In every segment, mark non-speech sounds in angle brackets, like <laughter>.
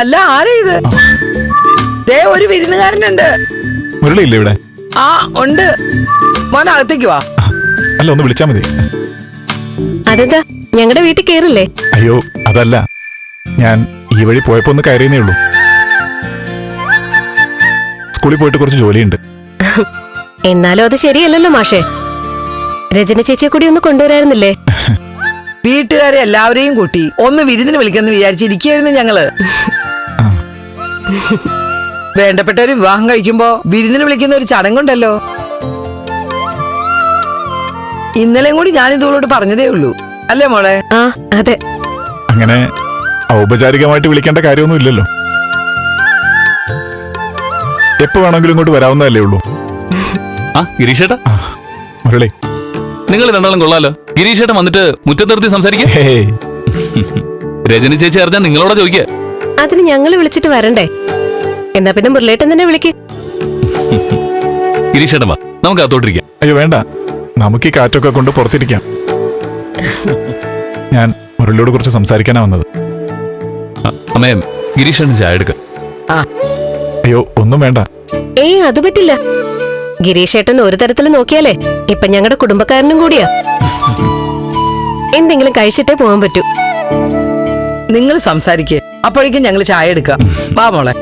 അല്ല ആരാ ഇത്? ദേ ഒരു വിരുന്നുകാരനുണ്ട്. മുരളിയില്ലേ ഇവിടെ? ആ ഉണ്ട്. മോൻ അകത്തേക്ക് വാ. അല്ല ഒന്ന് വിളിച്ചാ മതി. അതെന്താ? ഞങ്ങളുടെ വീട്ടിൽ കേറില്ലേ? അയ്യോ അതല്ല. ഞാൻ ഈ വഴി പോയപ്പോ ഒന്ന് കയറിയേ ഉള്ളൂ. സ്കൂളിൽ പോയിട്ട് കുറച്ച് ജോലിയുണ്ട്. എന്നാലും അത് ശരിയല്ലല്ലോ മാഷേ. രജന ചേച്ചിയെ കൂടി ഒന്ന് കൊണ്ടുവരായിരുന്നില്ലേ? <laughs> വീട്ടുകാരെ എല്ലാവരെയും കൂട്ടി ഒന്ന് വിരുന്നിന് വിളിക്കാന്ന് വിചാരിച്ചിരിക്കുകയായിരുന്നു ഞങ്ങൾ. വേണ്ടപ്പെട്ട വേണ്ടപ്പെട്ടവര് വിവാഹം കഴിക്കുമ്പോ വിരുന്നിന് വിളിക്കുന്ന ഒരു ചടങ്ങുണ്ടല്ലോ. ഇന്നലെയും കൂടി ഞാൻ ഇതുകളോട് പറഞ്ഞതേ ഉള്ളൂ. അല്ലേ മോളെ? ആ അതെ. അങ്ങനെ ഔപചാരികമായിട്ട് വിളിക്കേണ്ട കാര്യമൊന്നും ഇല്ലല്ലോ. എപ്പോ വേണമെങ്കിലും ഇങ്ങോട്ട് വരാവുന്നതല്ലേ ഉള്ളൂ. ആ ഗിരീഷേട്ടാ. മുരളി നിങ്ങൾ രണ്ടാളും കൊള്ളാലോ. ഗിരീഷേട്ടൻ വന്നിട്ട് മുറ്റം നിർത്തി സംസാരിക്കേ. രജനി ചേച്ചി അറിഞ്ഞാൽ നിങ്ങളോട് ചോദിക്കുക അതിന് ഞങ്ങൾ വിളിച്ചിട്ട് വരണ്ടേ? എന്നാ പിന്നെ മുരളേട്ടൻ തന്നെ വിളിക്ക്. ഗിരീഷേട്ടൻ വാ നമുക്ക് അത്തോട്ടിരിക്കാം അയ്യോ വേണ്ട. നമുക്ക് ഈ കാറ്റൊക്കെ കൊണ്ട് പുറത്തിരിക്കാം. ഞാൻ മുരളിയോട് കുറച്ച് സംസാരിക്കാനാ വന്നത്. അമ്മേ അമ്മേ ഗിരീഷേട്ടൻ ചായ എടുക്ക. അയ്യോ ഒന്നും വേണ്ട. ഏ അത് പറ്റില്ല. ഗിരീഷേട്ടൻ ഒരു തരത്തിൽ നോക്കിയാലേ ഇപ്പൊ ഞങ്ങളുടെ കുടുംബക്കാരനും കൂടിയാ. എന്തെങ്കിലും കഴിച്ചിട്ടേ പോകാൻ പറ്റൂ. നിങ്ങൾ സംസാരിക്കുക അപ്പോഴേക്കും ഞങ്ങൾ ചായ എടുക്കാം. വാ മോളെ.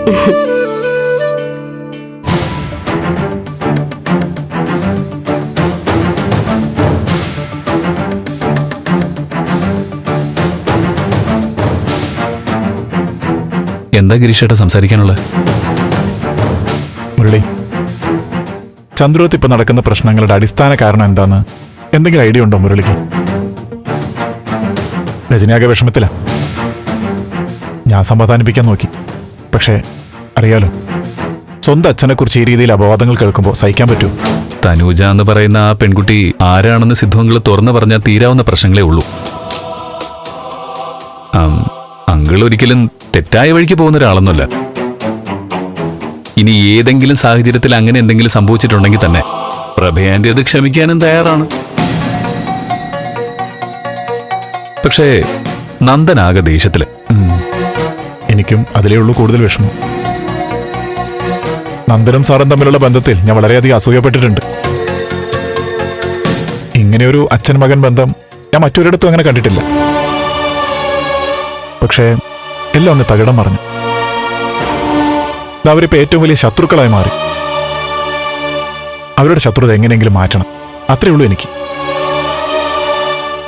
എന്താ ഗിരീഷേട്ട സംസാരിക്കാനുള്ളത് മുരളി ചന്ദ്രോത്ത് ഇപ്പൊ നടക്കുന്ന പ്രശ്നങ്ങളുടെ അടിസ്ഥാന കാരണം എന്താന്ന് എന്തെങ്കിലും ഐഡിയ ഉണ്ടോ മുരളിക്ക്? രജനിയാകെ വിഷമത്തില. ഞാൻ സമാധാനിപ്പിക്കാൻ നോക്കി. പക്ഷേ അറിയാലോ സ്വന്തം അച്ഛനെ കുറിച്ച് ഈ രീതിയിൽ അപവാദങ്ങൾ കേൾക്കുമ്പോൾ സഹിക്കാൻ പറ്റൂ? തനൂജ എന്ന് പറയുന്ന ആ പെൺകുട്ടി ആരാണെന്ന് സിദ്ധുവങ്ങൾ തുറന്നു പറഞ്ഞാൽ തീരാവുന്ന പ്രശ്നങ്ങളേ ഉള്ളൂ. അങ്കിൾ ഒരിക്കലും തെറ്റായ വഴിക്ക് പോകുന്ന ഒരാളൊന്നുമല്ല. ഇനി ഏതെങ്കിലും സാഹചര്യത്തിൽ അങ്ങനെ എന്തെങ്കിലും സംഭവിച്ചിട്ടുണ്ടെങ്കിൽ തന്നെ പ്രഭയാന്റെ അത് ക്ഷമിക്കാനും തയ്യാറാണ്. പക്ഷേ നന്ദനാകെ ദേഷ്യത്തിൽ. എനിക്കും അതിലേ ഉള്ളൂ കൂടുതൽ വിഷമം. നന്ദനും സാറും തമ്മിലുള്ള ബന്ധത്തിൽ ഞാൻ വളരെയധികം അസൂയപ്പെട്ടിട്ടുണ്ട്. ഇങ്ങനെയൊരു അച്ഛൻ മകൻ ബന്ധം ഞാൻ മറ്റൊരിടത്തും അങ്ങനെ കണ്ടിട്ടില്ല. പക്ഷേ എല്ലാം ഒന്ന് തകിടം മറിഞ്ഞു. അവരിപ്പോൾ ഏറ്റവും വലിയ ശത്രുക്കളായി മാറി. അവരുടെ ശത്രുത എങ്ങനെയെങ്കിലും മാറ്റണം. അത്രേ ഉള്ളൂ എനിക്ക്.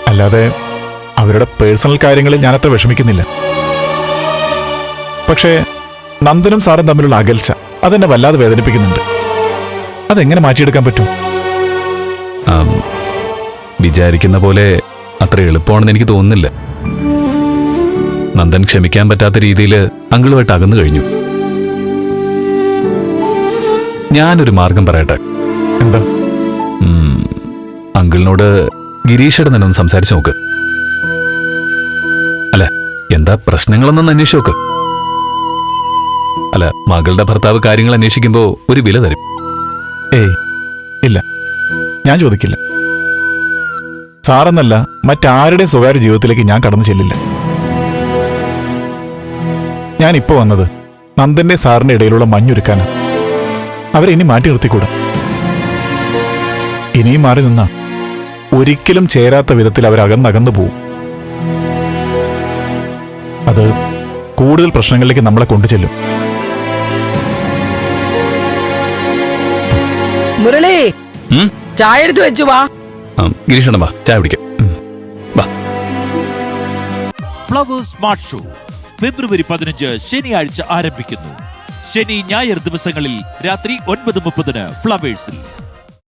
അല്ലാതെ അവരുടെ പേഴ്സണൽ കാര്യങ്ങളിൽ ഞാൻ അത്ര വിഷമിക്കുന്നില്ല. പക്ഷേ നന്ദനും സാറും തമ്മിലുള്ള അകൽച്ച അതെന്നെ വല്ലാതെ വേദനിപ്പിക്കുന്നുണ്ട്. അതെങ്ങനെ മാറ്റിയെടുക്കാൻ പറ്റും? വിചാരിക്കുന്ന പോലെ അത്ര എളുപ്പമാണെന്ന് എനിക്ക് തോന്നുന്നില്ല. നന്ദൻ ക്ഷമിക്കാൻ പറ്റാത്ത രീതിയിൽ അങ്കിളുമായിട്ട് അകന്നു കഴിഞ്ഞു. ഞാനൊരു മാർഗം പറയട്ടെ. എന്താ? അങ്കിളിനോട് ഗിരീഷയുടെ തന്നെ ഒന്ന് സംസാരിച്ചു നോക്ക്. എന്താ പ്രശ്നങ്ങളൊന്നും അന്വേഷിച്ച് നോക്ക്. അല്ല മകളുടെ ഭർത്താവ് കാര്യങ്ങൾ അന്വേഷിക്കുമ്പോ ഒരു വില തരും. ഏയ് ഇല്ല. ഞാൻ ചോദിക്കില്ല. സാറെന്നല്ല മറ്റാരുടെയും സ്വകാര്യ ജീവിതത്തിലേക്ക് ഞാൻ കടന്നു ചെല്ലില്ല. ഞാൻ ഇപ്പോൾ വന്നത് നന്ദന്റെ സാറിന്റെ ഇടയിലുള്ള മഞ്ഞൊരുക്കാനാണ് അവരെ ഇനി മാറ്റി നിർത്തിക്കൂടാ. ഇനിയും മാറി നിന്നാ ഒരിക്കലും ചേരാത്ത വിധത്തിൽ അവരകന്നകന്നു പോവും. അത് കൂടുതൽ പ്രശ്നങ്ങളിലേക്ക് നമ്മളെ കൊണ്ടുചെല്ലും. മുരളി? ചായ എടുത്ത് വെച്ചു വാ. ഗിരീഷണ വാ ചായ പിടിക്കാം വാ. ഫ്ലവേഴ്സ് സ്മാർട്ട് ഷോ ഫെബ്രുവരി പതിനഞ്ച് ശനിയാഴ്ച ആരംഭിക്കുന്നു. ശനി ഞായർ ദിവസങ്ങളിൽ രാത്രി ഒൻപത് മുപ്പതിന് ഫ്ലവേഴ്സിൽ.